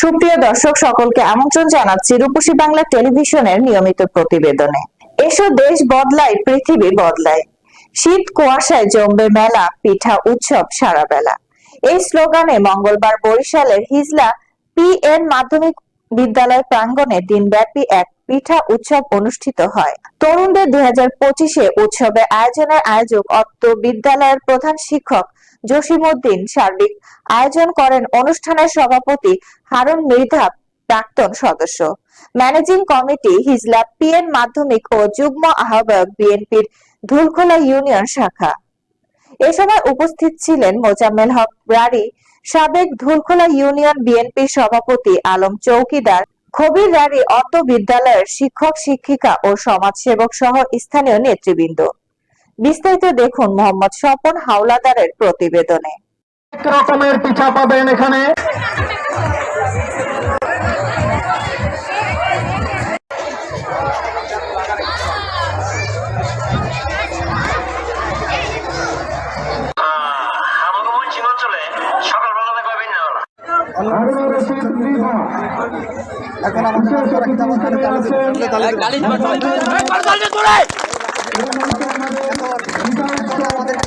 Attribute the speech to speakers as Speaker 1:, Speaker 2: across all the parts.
Speaker 1: সুপ্রিয় দর্শক, সকলকে আমন্ত্রণ জানাচ্ছি রূপসী বাংলা টেলিভিশনের নিয়মিত প্রতিবেদনে। এসো দেশ বদলায়, পৃথিবী বদলায়। শীত কুয়াশায় জমবে মেলা, পিঠা উৎসব সারা বেলা। এই স্লোগানে মঙ্গলবার বরিশালের হিজলা পিএন মাধ্যমিক বিদ্যালয় প্রাঙ্গণে দিনব্যাপী এক পিঠা উৎসব অনুষ্ঠিত হয়। তরুণদের দুই হাজার পঁচিশে উৎসবে আয়োজনের আয়োজক অত্ত বিদ্যালয়ের প্রধান শিক্ষক জসিমউদ্দিন সার্বিক আয়োজন করেন অনুষ্ঠানের সভাপতি হারুন মৃধা প্রাক্তন সদস্য। ম্যানেজিং কমিটি হিজলা পিএন মাধ্যমিক ও যুগ্ম আহ্বায়ক বিএনপির ধুলখোলা ইউনিয়ন শাখা। এ সময় উপস্থিত ছিলেন মোজাম্মেল হক রারি, সাবেক ধুলখোলা ইউনিয়ন বিএনপির সভাপতি আলম চৌকিদার, খবির রারি অত্ত বিদ্যালয়ের শিক্ষক, শিক্ষিকা ও সমাজসেবক সহ স্থানীয় নেতৃবৃন্দ। বিস্তারিত দেখুন মোহাম্মদ স্বপন হাওলাদারের প্রতিবেদনে
Speaker 2: এক রকমের পিঠা পাবেন এখানে
Speaker 3: আমাকে ময়মনসিংহ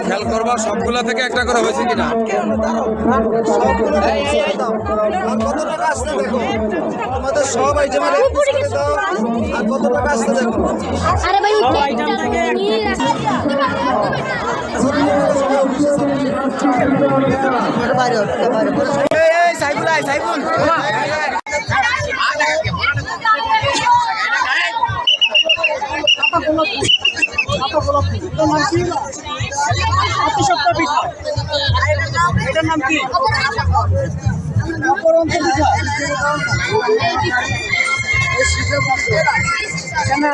Speaker 4: খেয়াল করবা সবগুলা থেকে একটা করে হয়েছে কিনা
Speaker 5: সব আইটেমের এক piece করে দাও আর কত টাকা আসতে দেখো
Speaker 6: আরে ভাই
Speaker 5: সাইবুল আই সাইবুল এটার নাম কি কেন